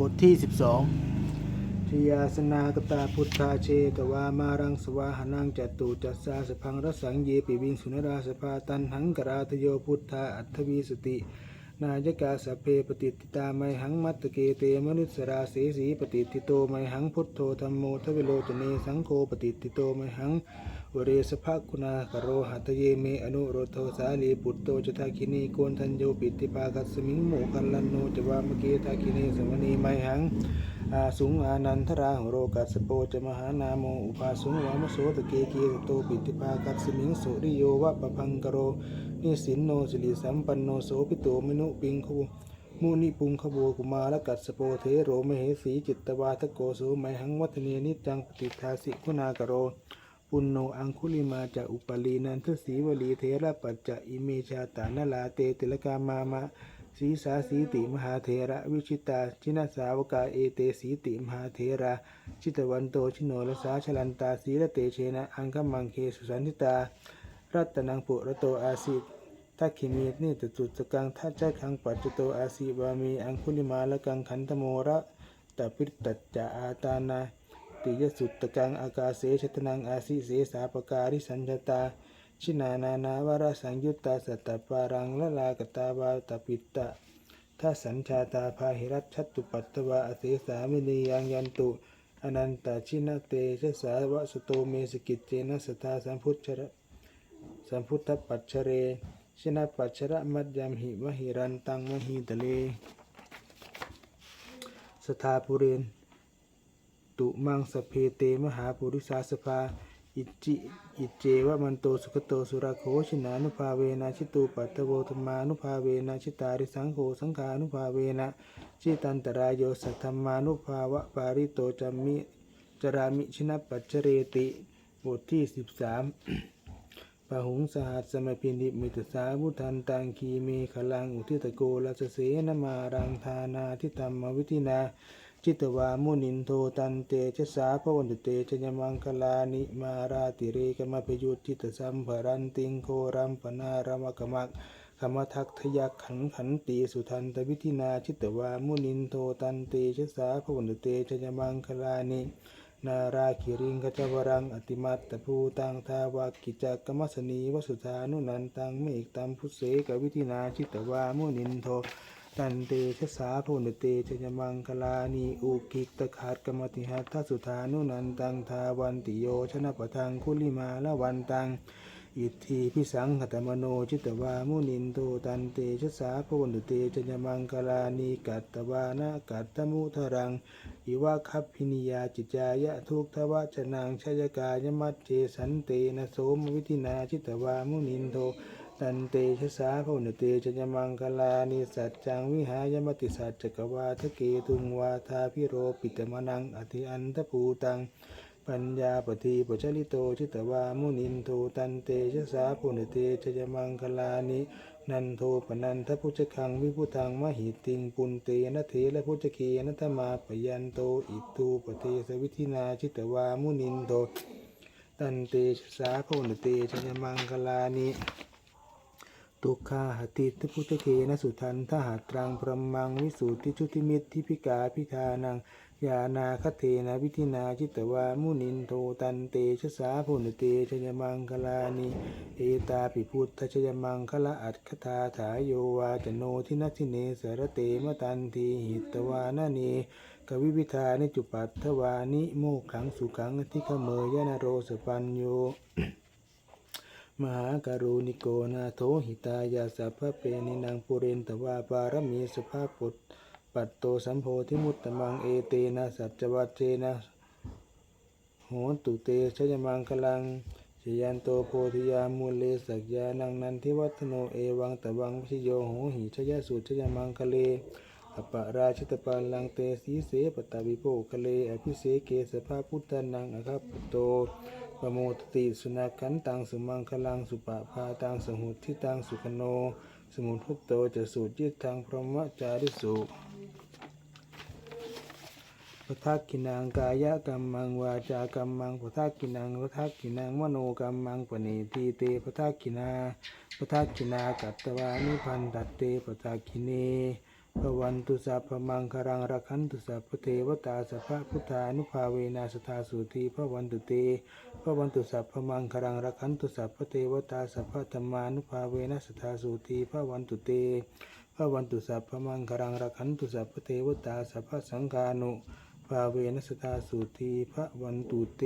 บทที่ 12ทิยาสนากตาพุทธาเชตวามารังสวาหนังจัตตุจัสสาสพังรสังเยปิวิงสุนราสภาตันหังกราทโยพุทธาอัตถวีสติ นายกาสเพปฏิติตาไมหังมัตตเกเตมนุสราเสสีปฏิติโตไมหังพุทโธธรรมโมทวิโลตเนสังโฆปฏิติโตไมหังวเรสภคุณากโรหัตเยเมอนุโรโทสาลีปุตโตจทาคินีโกนทันโยปิติปากัสมิงโมคันลันโนจวามเกทาคินีสมณีไมหัง อาสุงอานันทราหโรกัสโปจมหานาโมอุปาสุงวามโสตะเกเกโตปิติภากัสมิงสุริโยวะปะพังกโรนิสินโนสิริสัมปันโนโสปิโตมนุปิงคูมุนิปุงขโบกุมารกัสโปเทโรมเหสีจิตตวาทโกโสไมหังวัฒเนนิจังปฏิทาสิคุณากโร ปุณโนอังคุลิมาจะอุปลีนันทสีวลีเทระปัจจะอิเมชาตานลาเตติลกามามะ สีสาสีติมหาเทระ วิชิตา ชินาสาวกาเอเตสีติมหาเทระ ชิตวันโตชิโนรสาชลันตาสีละเตเชนะ อังคมังเคสุสันติตา รัตนังปุระโตอาสิทักขิมีนิตตุสกังทัจจคังปัจจโตอาสิวามีอังคุลิมาละกังขันธโมระตปิตตัจจะอาตานาติยสุตตะกังอากาเสชตนังอาสิเสสาปการิสัญญตา ชินานานาวรสังยุตตาสัตตปารังละลากตาบาตปิตตะถ้าสัญชาตาพาหิรัตชัตตุปัตตวาอเสสามินียังยันตุอนันตชินเตชะสาวะสโตเมสกิจเจนะสตาสัมพุทธะสัมพุทธปัจเชเรชนะปัจฉระมัดยามหิวหิรันตังมหิตะเลสทาปุเรน ตุมังสเพเตมหาปุริสาสภา อิจิอิเจวะมันโตสุขโตสุราโคชินานุภาเวนะชิตูปัตตโวธรรมานุภาเวนะชิตาริสังโฆสังฆานุภาเวนะชิตันตรายโยสัทธรรมานุภาวะปาริโตจามิจรามิชินปัจเจเรติบทที่สิบสามปะหุงสหัสสมพินิมิตสาวุทันตังคีเมขลังอุทิตโกลัสเสนมารังธานาทิธรรมวิธินา จิตวามุนินโทตันเตชะสาพวันตุเตชยมังคลานิมาราติเรกมพยุตจิตสัมภรันติงโครัมปนารมกมักขมทักทยักขันขันตีสุทันตวิธินาจิตวามุนินโทตันเตชะสาพวันตุเตชยมังคลานินาราคิริงกจวรังอติมัตตภูตังทาวากิจักกมัสนีวสุธานุนันตังเมกตัมพุเสกวิธินาจิตวามุนินโท ตันเตชะสาโพนเตชยมังคลานีอุกิกตะขาดกรรมติหัตถสุธานุนันตังทาวันติโยชนะปะทังคุลิมาละวันตังอิทธิพิสังขตมโนจิตวามุนินโตตันเตชะสาโพนเตชยมังคลานีกัตตวานะกัตตมุทรังอิวะคัพพินิยาจิจายะทุกทวชนางชยกายมัจเจสันเตนะโสมวิธินาจิตวามุนินโต นเตชะสาโพนเตชยมังคลานิสัจจังวิหายมติสัจจกวาทะเกตุงวาทาพิโรปิตมนังอธิอันทภูตัง ปัญญาปฏิปจลิโตชิตวามุนินโทตันเตชะสาโพนเตชยมังคลานินันโทปนันทพุชคังวิพุทังมหิติงปุนเตนะเทและพุชเกนัตมาปยันโตอิตูปเทสวิธินาชิตวามุนินโทตันเตชะสาโพนเตชยมังคลานิ ตุคาหติทพุทธเคนะสุทันทหาตรังพรหมังวิสุทธิชุติมิตรทิพิกาพิธานังยานาคเทนะวิธินาจิตวามุนินโทตันเตชะสาพุนเตชยมังคลานิเอตาปิพุทธชยมังคละอัตคทาถาโยวาจโนทินัทิเนสรเตมตันทีหิตวานาเนกวิวิธานิจุปัตถวานิโมขังสุขังอธิขเมยยนโรสปัญโย มหาการุณิโกนาโถหิตายาสัพพะเปนินางปุเรนตวาปารมีสภาปุตปัตโตสัมโพธิมุตตมังเอเตนะสัจจวัตเจนะโหนตุเตชยมังคลังชยันโตโพธิยามูลเลสักยานังนันทิวัฒโนเอวังตวังพิโยโหหิชยสุชยมังคเลอปปราชิตปันลังเตสีเสปตตวิโปคะเลอภิเสเกสภาพุทธานังอคัปโต ปโมตติสุนัขันตังสุมังคลังสุปะพาตังสหุทิตังสุขโน สมุทุตโตจะสูจิตทางพรหมจาริสุปทักกินังกายกรรมังวาจากรรมังปทักกินังปทักกินังมโนกรรมังปณิทีเตปทักกินาปทักกินากัตตวานิพันตัตเตปทักกิเนพระวันตุสัพพมังคารังรักขันตุสัพพเทวตาสัพพะพุทธานุภาเวนะสทาสุตีพระวันตุเต พระวันตุสัพพมังคารังรักขันตุสัพพเทวตาสัพพธรรมานุภาเวนัสธาสุตีพระวันตุเตพระวันตุสัพพมังคารังรักขันตุสัพพเทวตาสัพพสังฆานุภาเวนัสธาสุตีพระวันตุเต